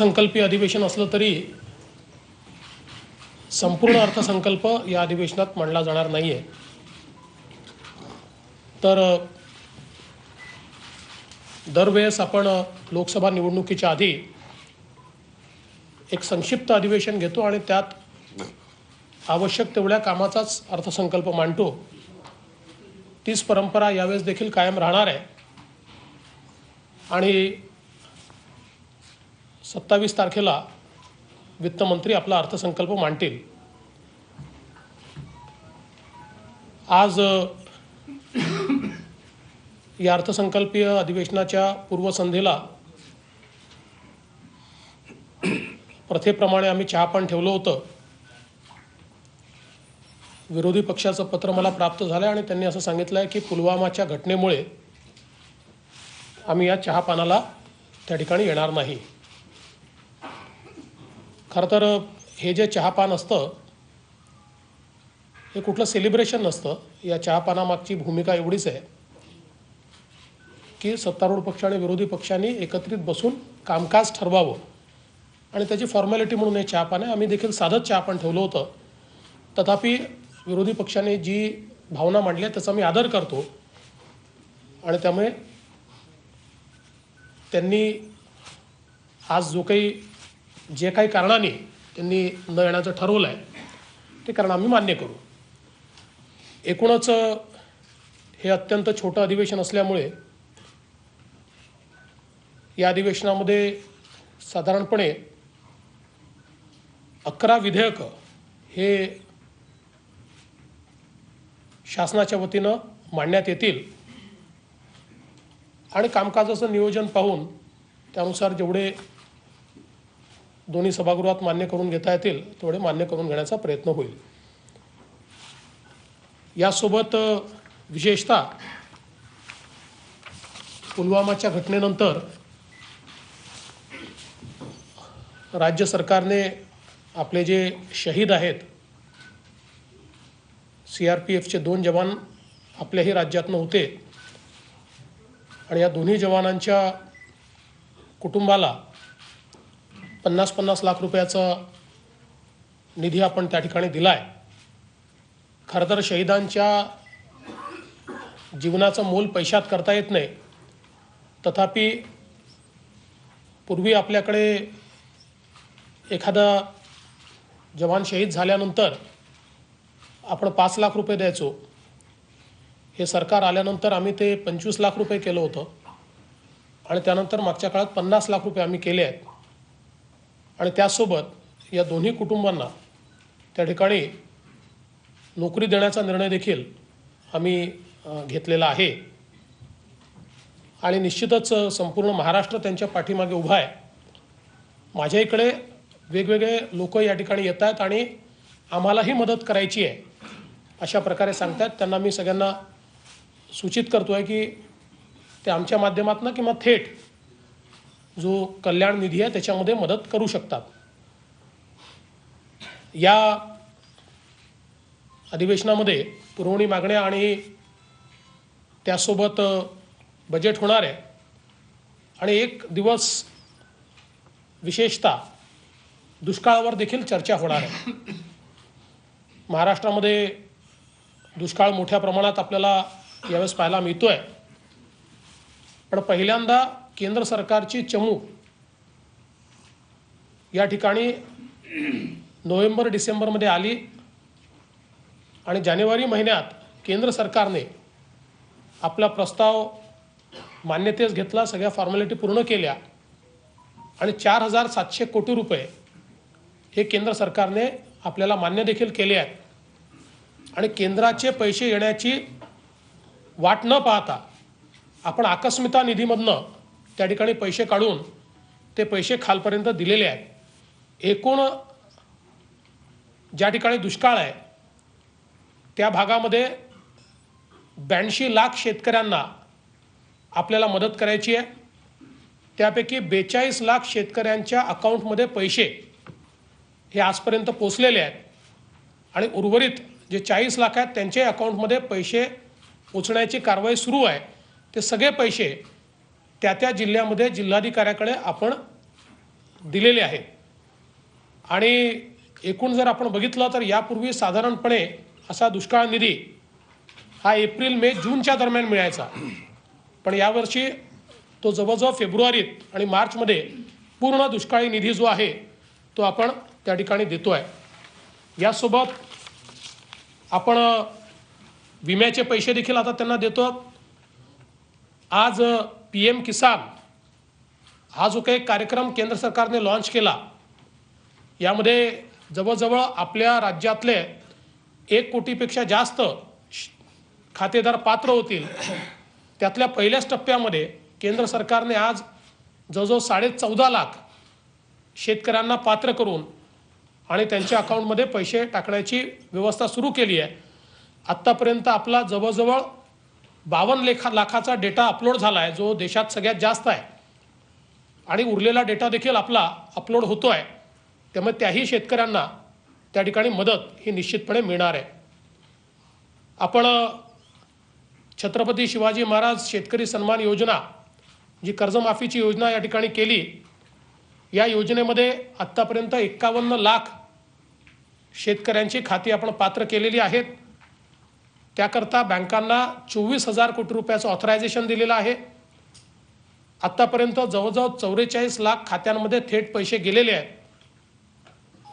अर्थसंकल्पीय अधिवेशन असलं तरी संपूर्ण अर्थसंकल्प या अधिवेशनात मांडला जाणार नाही आहे तर दरवेळेस आपण लोकसभा निवडणुकीच्या आधी एक संक्षिप्त अधिवेशन घेतो आणि त्यात आवश्यक तेवढ्या कामाचाच अर्थसंकल्प मांडतो. तीच परंपरा यावेळेस देखील कायम राहणार आहे. आणि सत्तावीस तारखेला वित्तमंत्री आपला अर्थसंकल्प मांडतील. आज या अर्थसंकल्पीय अधिवेशनाच्या पूर्वसंध्येला प्रथेप्रमाणे आम्ही चहापान ठेवलं होतं. विरोधी पक्षाचं पत्र मला प्राप्त झालं आणि त्यांनी असं सांगितलं आहे की पुलवामाच्या घटनेमुळे आम्ही या चहापानाला त्या ठिकाणी येणार नाही. खरं तर हे जे चहापान असतं हे कुठलं सेलिब्रेशन नसतं. या चहापानामागची भूमिका एवढीच आहे की सत्तारूढ पक्ष आणि विरोधी पक्षांनी एकत्रित बसून कामकाज ठरवावं. आणि त्याची फॉर्मॅलिटी म्हणून हे चहापान आहे. आम्ही देखील साधंच चहापान ठेवलं होतं. तथापि विरोधी पक्षाने जी भावना मांडली आहे त्याचा मी आदर करतो. आणि त्यामुळे त्यांनी आज जो काही जे काही कारणाने त्यांनी न येण्याचं ठरवलं आहे ते कारण आम्ही मान्य करू. एकूणच हे अत्यंत छोटं अधिवेशन असल्यामुळे या अधिवेशनामध्ये साधारणपणे अकरा विधेयकं हे शासनाच्या वतीनं मांडण्यात येतील आणि कामकाजाचं नियोजन पाहून त्यानुसार जेवढे दोन्ही सभागृहात मान्य करून घेता येतील तेवढे मान्य करून घेण्याचा प्रयत्न होईल. यासोबत विशेषतः पुलवामाच्या घटनेनंतर राज्य सरकारने आपले जे शहीद आहेत सी आर पी एफचे दोन जवान आपल्याही राज्यातनं होते. आणि या दोन्ही जवानांच्या कुटुंबाला पन्नास पन्नास लाख रुपयाचा निधी आपण त्या ठिकाणी दिला आहे खरं तर शहीदांच्या जीवनाचं मोल पैशात करता येत नाही. तथापि पूर्वी आपल्याकडे एखादा जवान शहीद झाल्यानंतर आपण पाच लाख रुपये द्यायचो. हे सरकार आल्यानंतर आम्ही ते पंचवीस लाख रुपये केलं होतं. आणि त्यानंतर मागच्या काळात पन्नास लाख रुपये आम्ही केले आहेत. आणि त्यासोबत या दोन्ही कुटुंबांना त्या ठिकाणी नोकरी देण्याचा निर्णय देखील आम्ही घेतलेला आहे. आणि निश्चितच संपूर्ण महाराष्ट्र त्यांच्या पाठीमागे उभा आहे. माझ्या इकडे वेगवेगळे लोक या ठिकाणी येत आहेत आणि आम्हालाही मदत करायची आहे अशा प्रकारे सांगतात त्यांना मी सगळ्यांना सूचित करतो आहे की ते आमच्या माध्यमातून किंवा थेट जो कल्याण निधी आहे त्याच्यामध्ये मदत करू शकतात. या अधिवेशनामध्ये पुरवणी मागण्या आणि त्यासोबत बजेट होणार आहे. आणि एक दिवस विशेषतः दुष्काळावर देखील चर्चा होणार आहे. महाराष्ट्रामध्ये दुष्काळ मोठ्या प्रमाणात आपल्याला यावेळेस पाहायला मिळतोय. पण पहिल्यांदा केंद्र सरकारची चमू या ठिकाणी नोव्हेंबर डिसेंबरमध्ये आली आणि जानेवारी महिन्यात केंद्र सरकारने आपला प्रस्ताव मान्यतेस घेतला सगळ्या फॉर्मॅलिटी पूर्ण केल्या आणि चार हजार सातशे कोटी रुपये हे केंद्र सरकारने आपल्याला मान्य देखील केले आहेत. आणि केंद्राचे पैसे येण्याची वाट न पाहता आपण आकस्मिता निधीमधनं त्या ठिकाणी पैसे काढून ते पैसे खालपर्यंत दिलेले आहेत. एकूण ज्या ठिकाणी दुष्काळ आहे त्या भागामध्ये ब्याऐंशी लाख शेतकऱ्यांना आपल्याला मदत करायची आहे. त्यापैकी बेचाळीस लाख शेतकऱ्यांच्या अकाउंटमध्ये पैसे हे आजपर्यंत पोचलेले आहेत. आणि उर्वरित जे चाळीस लाख आहेत त्यांच्या अकाउंटमध्ये पैसे पोचण्याची कारवाई सुरू आहे. ते सगळे पैसे त्या त्या जिल्ह्यामध्ये जिल्हाधिकाऱ्याकडे आपण दिलेले आहे. आणि एकूण जर आपण बघितलं तर यापूर्वी साधारणपणे असा दुष्काळ निधी हा एप्रिल मे जूनच्या दरम्यान मिळायचा. पण यावर्षी तो जवळजवळ फेब्रुवारीत आणि मार्चमध्ये पूर्ण दुष्काळी निधी जो आहे तो आपण त्या ठिकाणी देतो आहे यासोबत आपण विम्याचे पैसे देखील आता त्यांना देतो आज पी एम किसान. हा जो काही कार्यक्रम केंद्र सरकारने लॉन्च केला यामध्ये जवळजवळ आपल्या राज्यातले एक कोटीपेक्षा जास्त श- खातेदार पात्र होतील. त्यातल्या पहिल्याच टप्प्यामध्ये केंद्र सरकारने आज जवळजवळ साडे चौदा लाख शेतकऱ्यांना पात्र करून आणि त्यांच्या अकाउंटमध्ये पैसे टाकण्याची व्यवस्था सुरू केली आहे. आत्तापर्यंत आपला जवळजवळ बावन्न लेखा लाखाचा डेटा अपलोड झाला आहे जो देशात सगळ्यात जास्त आहे. आणि उरलेला डेटा देखील आपला अपलोड होतो आहे त्यामुळे त्याही शेतकऱ्यांना त्या ठिकाणी मदत ही निश्चितपणे मिळणार आहे. आपण छत्रपती शिवाजी महाराज शेतकरी सन्मान योजना जी कर्जमाफीची योजना या ठिकाणी केली या योजनेमध्ये आत्तापर्यंत एक्कावन्न लाख शेतकऱ्यांची खाती आपण पात्र केलेली आहेत. त्याकरता बँकांना चोवीस हजार कोटी रुपयाचं ऑथरायझेशन दिलेलं आहे. आत्तापर्यंत जवळजवळ चौवेचाळीस लाख खात्यांमध्ये थेट पैसे गेलेले आहेत.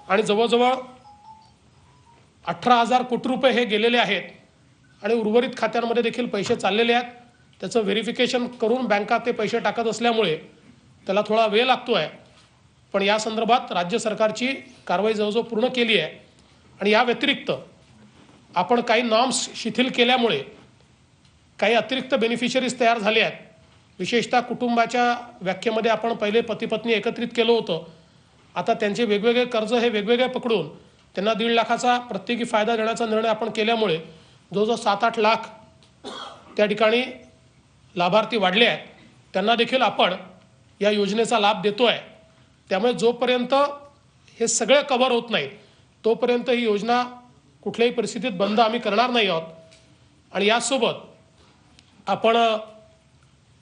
आणि जवळजवळ अठरा हजार कोटी रुपये हे गेलेले आहेत. आणि उर्वरित खात्यांमध्ये देखील पैसे चाललेले आहेत. त्याचं व्हेरिफिकेशन करून बँका ते पैसे टाकत असल्यामुळे त्याला थोडा वेळ लागतो आहे पण या संदर्भात राज्य सरकारची कारवाई जवळजवळ पूर्ण केली आहे. आणि या व्यतिरिक्त आपण काही नॉर्म्स शिथिल केल्यामुळे काही अतिरिक्त बेनिफिशरीज तयार झाले आहेत. विशेषतः कुटुंबाच्या व्याख्येमध्ये आपण पहिले पती पत्नी एकत्रित केलं होतं. आता त्यांचे वेगवेगळे कर्ज हे वेगवेगळे पकडून त्यांना दीड लाखाचा प्रत्येकी फायदा देण्याचा निर्णय आपण केल्यामुळे जवळजवळ सात आठ लाख त्या ठिकाणी लाभार्थी वाढले आहेत. त्यांना देखील आपण या योजनेचा लाभ देतो आहे त्यामुळे जोपर्यंत हे सगळे कव्हर होत नाही तोपर्यंत ही योजना कुठल्याही परिस्थितीत बंद आम्ही करणार नाही आहोत. आणि यासोबत आपण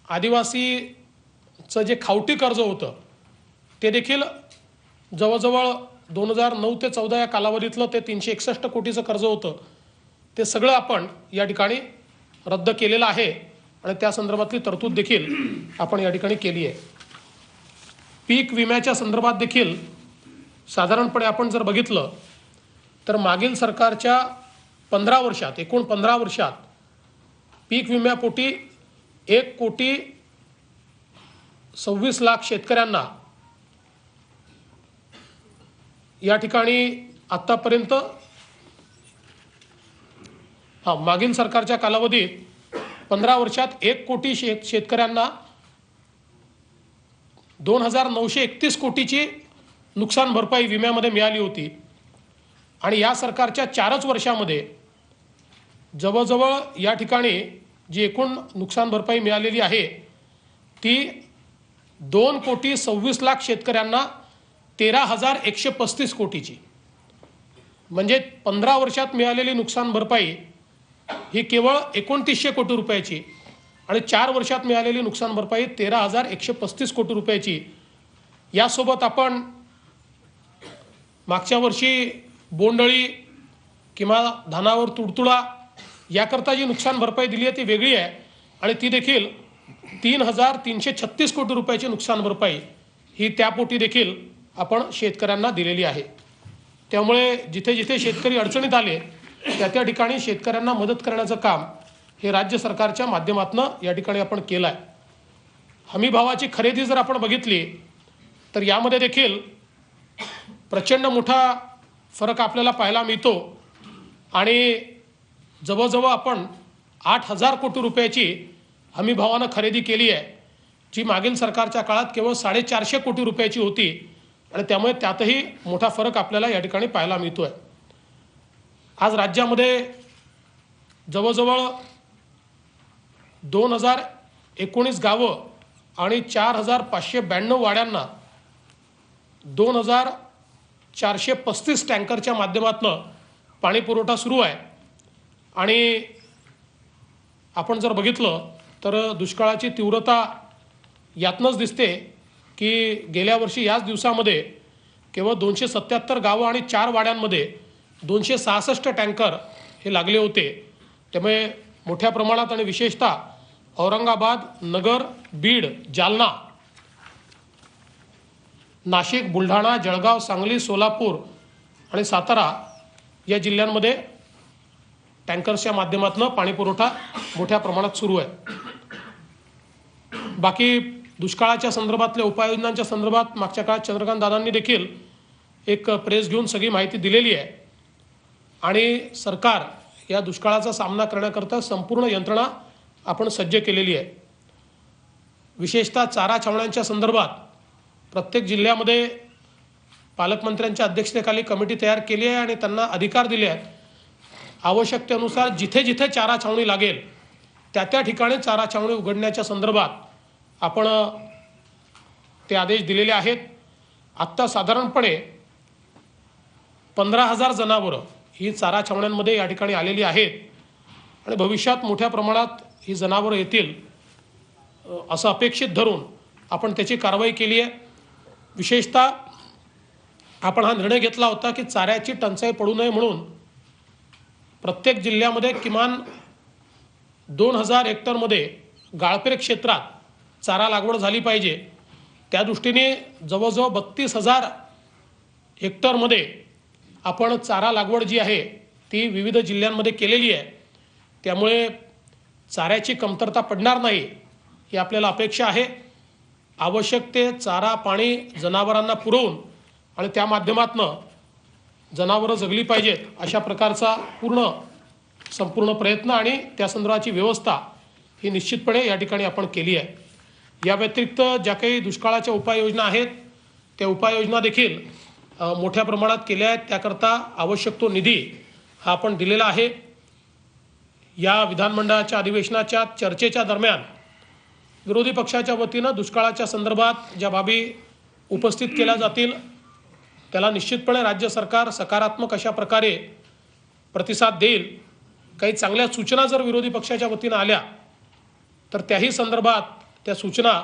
आदिवासीचं जे खावटी कर्ज होतं ते देखील जवळजवळ दोन हजार नऊ ते चौदा या कालावधीतलं ते तीनशे एकसष्ट कोटीचं कर्ज होतं. ते सगळं आपण या ठिकाणी रद्द केलेलं आहे आणि त्या संदर्भातली तरतूद देखील आपण या ठिकाणी केली आहे. पीक विम्याच्या संदर्भात देखील साधारणपणे आपण जर बघितलं तर मागील सरकारच्या पंधरा वर्षात एकूण पंधरा वर्षात पीक विम्यापोटी एक कोटी सव्वीस लाख शेतकऱ्यांना या ठिकाणी आत्तापर्यंत हा मागील सरकारच्या कालावधीत पंधरा वर्षात एक कोटी शेत शेतकऱ्यांना दोन हजार नऊशे एकतीस कोटीची नुकसान भरपाई विम्यामध्ये मिळाली होती. आणि या सरकारच्या चारच वर्षामध्ये जवळजवळ या ठिकाणी जी एकूण नुकसान भरपाई मिळालेली आहे ती दोन कोटी सव्वीस लाख शेतकऱ्यांना तेरा हजार एकशे पस्तीस कोटीची. म्हणजे पंधरा वर्षात मिळालेली नुकसान भरपाई ही केवळ एकोणतीसशे कोटी रुपयाची आणि चार वर्षात मिळालेली नुकसान भरपाई तेरा हजार एकशे पस्तीस कोटी रुपयाची. यासोबत आपण मागच्या वर्षी बोंडअळी किंवा धानावर तुडतुडा याकरता जी नुकसान भरपाई दिली आहे ती वेगळी आहे. आणि ती देखील तीन हजार तीनशे छत्तीस कोटी रुपयाची नुकसान भरपाई ही त्यापोटी देखील आपण शेतकऱ्यांना दिलेली आहे. त्यामुळे जिथे जिथे शेतकरी अडचणीत आले त्या त्या ठिकाणी शेतकऱ्यांना मदत करण्याचं काम हे राज्य सरकारच्या माध्यमातून या ठिकाणी आपण केलं आहे हमी भावाची खरेदी जर आपण बघितली तर यामध्ये देखील प्रचंड मोठा फरक आपल्याला पाहायला मिळतो. आणि जवळजवळ आपण आठ हजार कोटी रुपयाची हमी भावानं खरेदी केली आहे जी मागील सरकारच्या काळात केवळ साडेचारशे कोटी रुपयाची होती. आणि त्यामुळे त्यातही मोठा फरक आपल्याला या ठिकाणी पाहायला मिळतो आहे आज राज्यामध्ये जवळजवळ दोन हजार एकोणीस गावं आणि चार हजार पाचशे ब्याण्णव वाड्यांना दोन हजार चारशे पस्तीस टँकरच्या माध्यमातून पाणी पुरवठा सुरू आहे. आणि आपण जर बघितलं तर दुष्काळाची तीव्रता यातनंच दिसते की गेल्या वर्षी याच दिवसामध्ये केवळ दोनशे सत्याहत्तर गावं आणि चार वाड्यांमध्ये दोनशे सहासष्ट टँकर हे लागले होते. त्यामुळे मोठ्या प्रमाणात आणि विशेषतः औरंगाबाद नगर बीड जालना नाशिक बुलढाणा जळगाव सांगली सोलापूर आणि सातारा या जिल्ह्यांमध्ये टँकर्सच्या माध्यमातून पाणीपुरवठा मोठ्या प्रमाणात सुरू आहे. बाकी दुष्काळाच्या संदर्भातल्या उपाययोजनांच्या संदर्भात मागच्या काळात चंद्रकांत दादांनी देखील एक प्रेस घेऊन सगळी माहिती दिलेली आहे. आणि सरकार या दुष्काळाचा सामना करण्याकरता संपूर्ण यंत्रणा आपण सज्ज केलेली आहे. विशेषतः चारा छावण्यांच्या संदर्भात प्रत्येक जिल्ह्यामध्ये पालकमंत्र्यांच्या अध्यक्षतेखाली कमिटी तयार केली आहे आणि त्यांना अधिकार दिले आहेत. आवश्यकतेनुसार जिथे जिथे चारा छावणी लागेल त्या त्या ठिकाणी चारा छावणी उघडण्याच्या संदर्भात आपण ते आदेश दिलेले आहेत. आत्ता साधारणपणे पंधरा हजार जनावरं ही चारा छावण्यांमध्ये या ठिकाणी आलेली आहेत आणि भविष्यात मोठ्या प्रमाणात ही जनावरं येतील असं अपेक्षित धरून आपण त्याची कारवाई केली आहे. विशेषतः आपण हा निर्णय घेतला होता की चाऱ्याची टंचाई पडू नये म्हणून प्रत्येक जिल्ह्यामध्ये किमान दोन हजार हेक्टरमध्ये गाळपेर क्षेत्रात चारा लागवड झाली पाहिजे. त्या दृष्टीने जवळजवळ बत्तीस हजार हेक्टरमध्ये आपण चारा लागवड जी आहे ती विविध जिल्ह्यांमध्ये केलेली आहे. त्यामुळे चाऱ्याची कमतरता पडणार नाही ही आपल्याला अपेक्षा आहे. आवश्यक ते चारा पाणी जनावरांना पुरवून आणि त्या माध्यमातनं जनावरं जगली पाहिजेत अशा प्रकारचा पूर्ण संपूर्ण प्रयत्न आणि त्या संदर्भाची व्यवस्था ही निश्चितपणे या ठिकाणी आपण केली आहे. या व्यतिरिक्त ज्या काही दुष्काळाच्या उपाययोजना आहेत त्या उपाययोजना देखील मोठ्या प्रमाणात केल्या आहेत. त्याकरता आवश्यक तो निधी हा आपण दिलेला आहे. या विधानमंडळाच्या अधिवेशनाच्या चर्चेच्या दरम्यान विरोधी पक्षाच्या वतीनं दुष्काळाच्या संदर्भात ज्या बाबी उपस्थित केल्या जातील त्याला निश्चितपणे राज्य सरकार सकारात्मक अशा प्रकारे प्रतिसाद देईल. काही चांगल्या सूचना जर विरोधी पक्षाच्या वतीनं आल्या तर त्याही संदर्भात त्या सूचना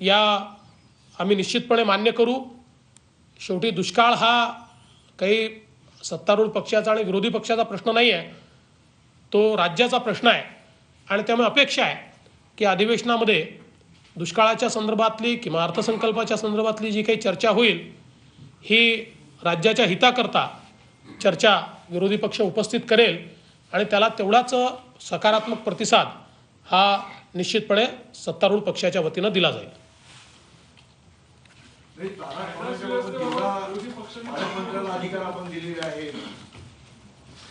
या आम्ही निश्चितपणे मान्य करू. शेवटी दुष्काळ हा काही सत्तारूढ पक्षाचा आणि विरोधी पक्षाचा प्रश्न नाही आहे तो राज्याचा प्रश्न आहे आणि त्यामुळे अपेक्षा आहे. की अधिवेशनामध्ये दुष्काळाच्या संदर्भातली किंवा अर्थसंकल्पाच्या संदर्भातली जी काही चर्चा होईल ही राज्याच्या हिताकरता चर्चा विरोधी पक्ष उपस्थित करेल आणि त्याला तेवढाच सकारात्मक प्रतिसाद हा निश्चितपणे सत्तारूढ पक्षाच्या वतीनं दिला जाईल. अधिकार आपण दिलेले आहेत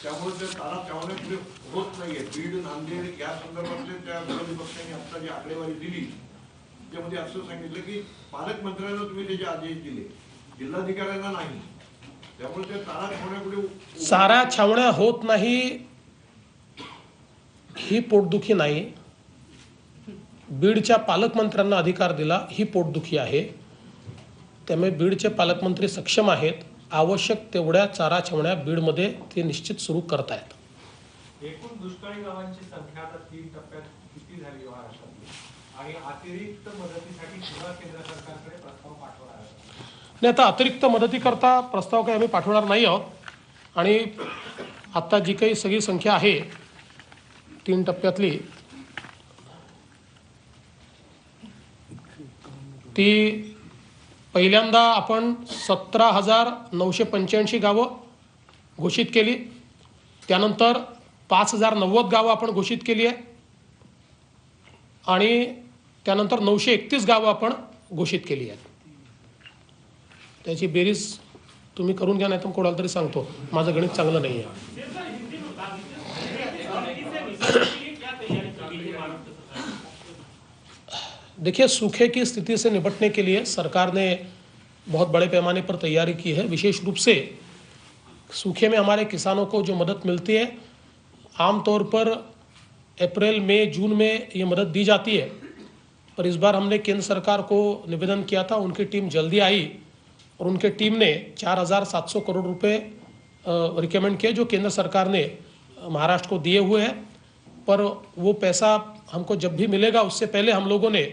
त्यामुळे ते तारा त्यामुळे पुढे होत नाहीये. बीड नांदेड या संदर्भातले त्या विरोधी पक्षांनी आता जी आकडेवारी दिली त्यामध्ये असं सांगितलं की पालकमंत्र्यांना तुम्ही त्याचे आदेश दिले. जिल्हाधिकाऱ्यांना नाही. त्यामुळे ते तारा छावण्या पुढे चारा छावण्या होत नाही ही पोटदुखी नाही. बीडच्या पालकमंत्र्यांना अधिकार दिला ही पोटदुखी आहे. त्यामुळे बीडचे पालकमंत्री सक्षम आहेत. आवश्यक तेवढ्या चारा छावण्या बीडमध्ये ते निश्चित सुरू करतायत. एकूण दुष्काळी गावांची संख्या आता तीन टप्प्यात किती झाली महाराष्ट्रातली आणि अतिरिक्त मदतीसाठी पुन्हा केंद्र सरकारकडे प्रस्ताव पाठवणार आणि आता अतिरिक्त मदतीकरता प्रस्ताव काही आम्ही पाठवणार नाही आहोत. आणि आत्ता जी काही सगळी संख्या आहे तीन टप्प्यातली ती पहिल्यांदा आपण सतरा हजार नऊशे पंच्याऐंशी गावं घोषित केली. त्यानंतर पाच हजार नव्वद गावं आपण घोषित केली आहे. आणि त्यानंतर नऊशे एकतीस गावं आपण घोषित केली आहेत. त्याची बेरीज तुम्ही करून घ्या नाही तर कोणाला तरी सांगतो. माझं गणित चांगलं नाही आहे देखिए, सूखे की स्थिति से निपटने के लिए सरकार ने बहुत बड़े पैमाने पर तैयारी की है। विशेष रूप से सूखे में हमारे किसानों को जो मदद मिलती है, आमतौर पर अप्रैल, मई, जून में ये मदद दी जाती है। पर इस बार हमने केंद्र सरकार को निवेदन किया था, उनकी टीम जल्दी आई और उनके टीम ने चार हज़ार सात सौ करोड़ रुपए रिकमेंड किए जो केंद्र सरकार ने महाराष्ट्र को दिए हुए हैं। पर वो पैसा हमको जब भी मिलेगा, उससे पहले हम लोगों ने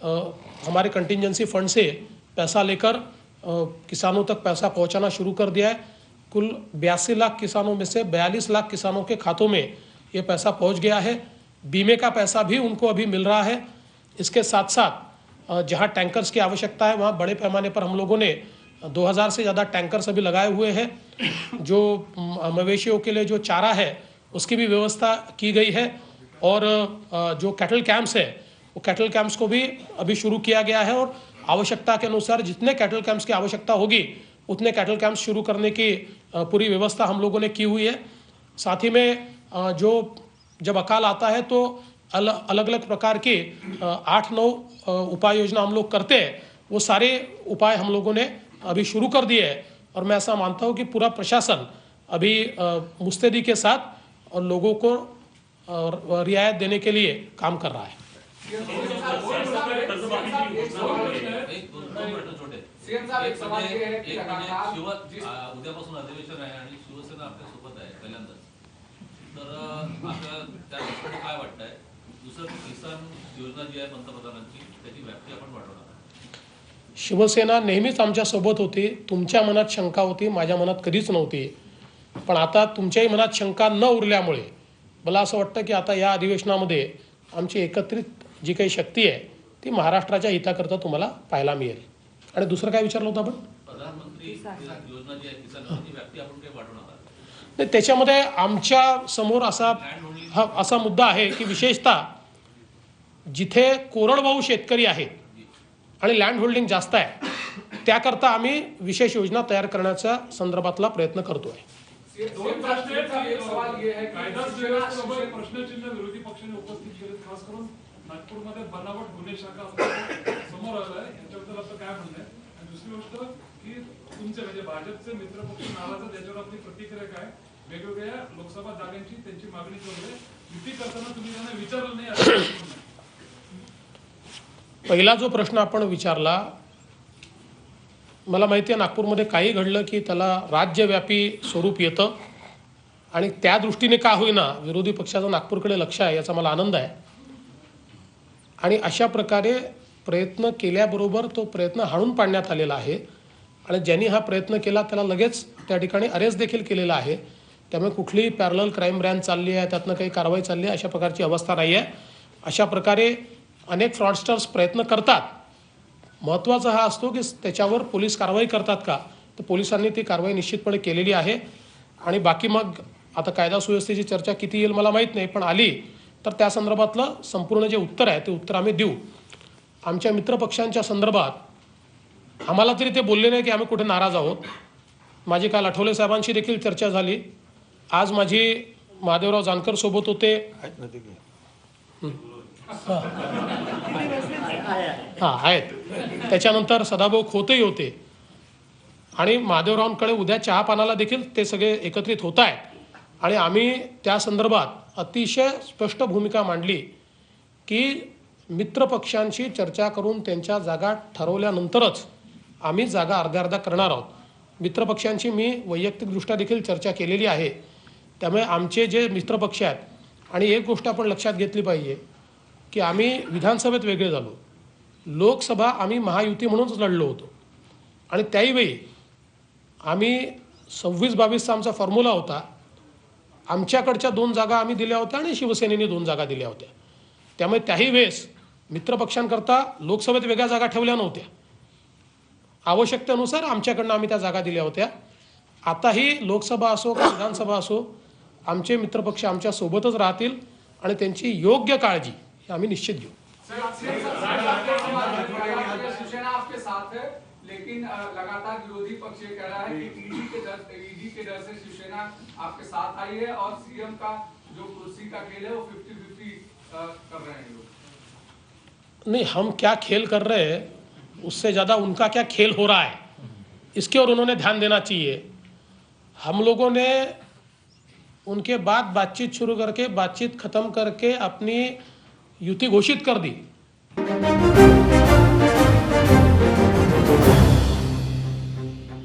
हमारे कंटिजेंसी फंड से पैसा लेकर किसानों तक पैसा पहुंचाना शुरू कर दिया है। कुल बयासी लाख किसानों में से बयालीस लाख किसानों के खातों में ये पैसा पहुँच गया है। बीमे का पैसा भी उनको अभी मिल रहा है। इसके साथ साथ जहाँ टैंकर्स की आवश्यकता है, वहाँ बड़े पैमाने पर हम लोगों ने 2000 से ज़्यादा टैंकर्स अभी लगाए हुए हैं। जो मवेशियों के लिए जो चारा है, उसकी भी व्यवस्था की गई है। और जो कैटल कैंप्स है वो कैटल कैंप्स को भी अभी शुरू किया गया है और आवश्यकता के अनुसार जितने कैटल कैंप्स की आवश्यकता होगी उतने कैटल कैंप्स शुरू करने की पूरी व्यवस्था हम लोगों ने की हुई है। साथ ही में जो जब अकाल आता है तो अल, अलग अलग प्रकार के आठ नौ उपाय योजना हम लोग करते हैं। वो सारे उपाय हम लोगों ने अभी शुरू कर दिए हैं और मैं ऐसा मानता हूँ कि पूरा प्रशासन अभी मुस्तैदी के साथ और लोगों को रियायत देने के लिए काम कर रहा है। उद्यापासून अधिवेशन आहे आणि शिवसेना आपल्यासोबत आहे पहिल्यांदाच तर अ, त्या दृष्टीने काय वाटतंय दुसरं किसान योजना जी आहे पंतप्रधानांची त्याची व्याप्ती आपण वाढवणार शिवसेना नेहमीच आमच्यासोबत होती. तुमच्या मनात शंका होती माझ्या मनात कधीच नव्हती. पण आता तुमच्याही मनात शंका न उरल्यामुळे मला असं वाटतं की आता या अधिवेशनामध्ये आमची एकत्रित जी काही शक्ती आहे ती महाराष्ट्राच्या हिताकरता तुम्हाला पाहायला मिळेल. आणि दुसरं काय विचारलं होतं आपण? आहे आहे नाही त्याच्यामध्ये आमच्यासमोर असा हा असा मुद्दा आहे की विशेषतः जिथे कोरडवाहू शेतकरी आहेत आणि लँड होल्डिंग जास्त आहे त्याकरता आम्ही विशेष योजना तयार करण्याच्या संदर्भातला प्रयत्न करतो आहे प्रश्नचिन्ह विरोधी पक्षाने उपस्थित केले खास करून नागपूरमध्ये बनावट गुन्हे शाखा समोर आलं आहे याच्याबद्दल आपलं काय म्हणणं आहे? आणि दुसरी गोष्ट की तुमचे म्हणजे भाजपचे मित्रपक्ष नाराज आहेत याच्यावर आपली प्रतिक्रिया काय वेगवेगळ्या लोकसभा जागांची त्यांची मागणी करू आहे युती करताना तुम्ही त्यांना विचारलं नाही असं पहिला जो प्रश्न आपण विचारला मला माहिती आहे नागपूरमध्ये काही घडलं की त्याला राज्यव्यापी स्वरूप येतं. आणि त्या दृष्टीने का होईना विरोधी पक्षाचं नागपूरकडे लक्ष आहे याचा मला आनंद आहे. आणि अशा प्रकारे प्रयत्न केल्याबरोबर तो प्रयत्न हाणून पाडण्यात आलेला आहे. आणि ज्यांनी हा प्रयत्न केला त्याला लगेच त्या ठिकाणी अरेस्ट देखील केलेला आहे. त्यामुळे कुठलीही पॅरल क्राईम ब्रँच चालली आहे त्यातनं काही कारवाई चालली आहे अशा प्रकारची अवस्था नाही आहे अशा प्रकारे अनेक फ्रॉडस्टर्स प्रयत्न करतात. महत्त्वाचा हा असतो की त्याच्यावर पोलीस कारवाई करतात का? तर पोलिसांनी ती कारवाई निश्चितपणे केलेली आहे. आणि बाकी मग आता कायदा सुव्यवस्थेची चर्चा किती येईल मला माहीत नाही पण आली तर त्या संदर्भातलं संपूर्ण जे उत्तर आहे ते उत्तर आम्ही देऊ. आमच्या मित्रपक्षांच्या संदर्भात आम्हाला तरी ते बोलले नाही की आम्ही कुठे नाराज आहोत. माझी काल आठवले साहेबांशी देखील चर्चा झाली. आज माझी महादेवराव जानकर सोबत होते. हां. आहेत. त्याच्यानंतर सदाभाऊ खोतेही होते. आणि महादेवरावांकडे उद्या चहा पानाला देखील ते सगळे एकत्रित होत आहेत. आणि आम्ही त्या संदर्भात अतिशय स्पष्ट भूमिका मांडली की मित्रपक्षांशी चर्चा करून त्यांच्या जागा ठरवल्यानंतरच आम्ही जागा अर्ध्या अर्ध्या करणार आहोत. मित्रपक्षांशी मी वैयक्तिकदृष्ट्या देखील चर्चा केलेली आहे. त्यामुळे आमचे जे मित्रपक्ष आहेत आणि एक गोष्ट आपण लक्षात घेतली पाहिजे की आम्ही विधानसभेत वेगळे झालो. लोकसभा आम्ही महायुती म्हणूनच लढलो होतो. आणि त्याही वेळी आम्ही सव्वीस बावीसचा आमचा फॉर्म्युला होता आमच्याकडच्या दोन जागा आम्ही दिल्या होत्या आणि शिवसेनेने दोन जागा दिल्या होत्या त्यामुळे त्याही वेळेस मित्रपक्षांकरता लोकसभेत वेगळ्या जागा ठेवल्या नव्हत्या आवश्यकतेनुसार आमच्याकडनं आम्ही त्या जागा दिल्या होत्या आताही लोकसभा असो का विधानसभा असो आमचे मित्रपक्ष आमच्या सोबतच राहतील आणि त्यांची योग्य काळजी आम्ही निश्चित घेऊ लेकिन लगातार विरोधी पक्ष ये कह रहा है कि ईडी के डर ईडी के डर से शिवसेना आपके साथ आई है और सीएम का जो कुर्सी का खेल है वो फिफ्टी फिफ्टी कर रहे हैं लोग। नहीं हम क्या खेल कर रहे हैं उससे ज़्यादा उनका क्या खेल हो रहा है? इसके और उन्होंने ध्यान देना चाहिए। हम लोगों ने उनके बाद बातचीत शुरू करके बातचीत ख़त्म करके अपनी युति घोषित कर दी।